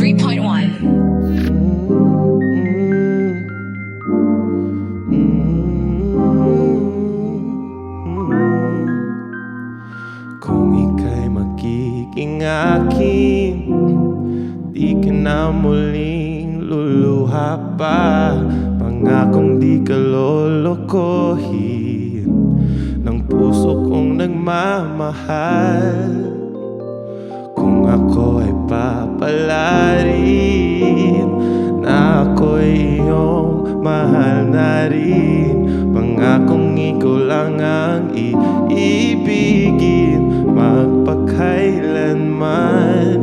103.1. Magiging akin Di muling luluha pa di ka lolokohin puso kong nagmamahal mahal na rin. Pangakong ikaw lang ang iibigin. Magpakailanman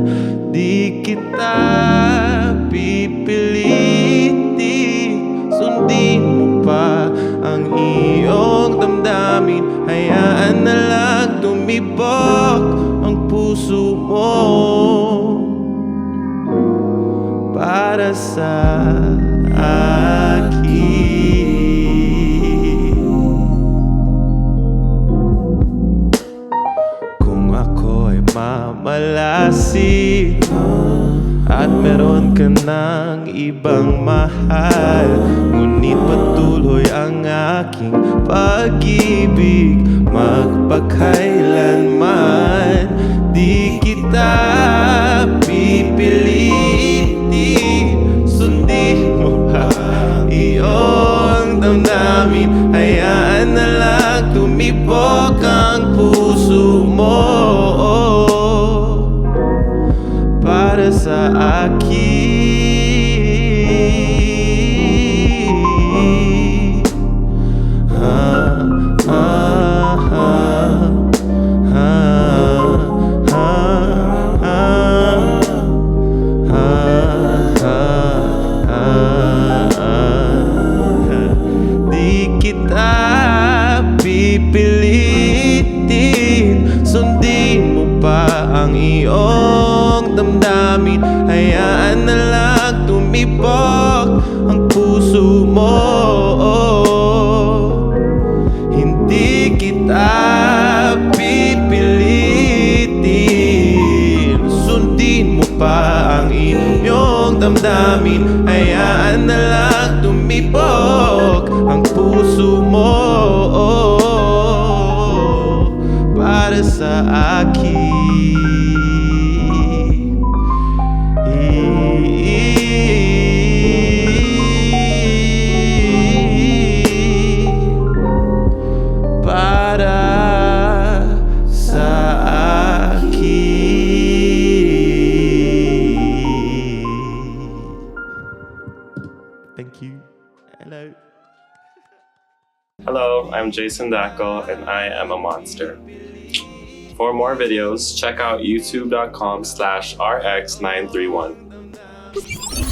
Di kita pipilitin. Sundin mo pa ang iyong damdamin. Hayaan na lang tumibok ang puso mo Para sa akin. Kung ako ay mamalasi At meron ka ng ibang mahal Ngunit puso mo Para ang iyong damdamin. Hayaan na lang tumibok ang puso mo. Hindi kita pipilitin. Sundin mo pa ang inyong damdamin. Hayaan na lang tumibok ang puso mo. Para sa akin Hello, I'm Jason Dackel and I am a monster. For more videos, check out youtube.com slash rx931.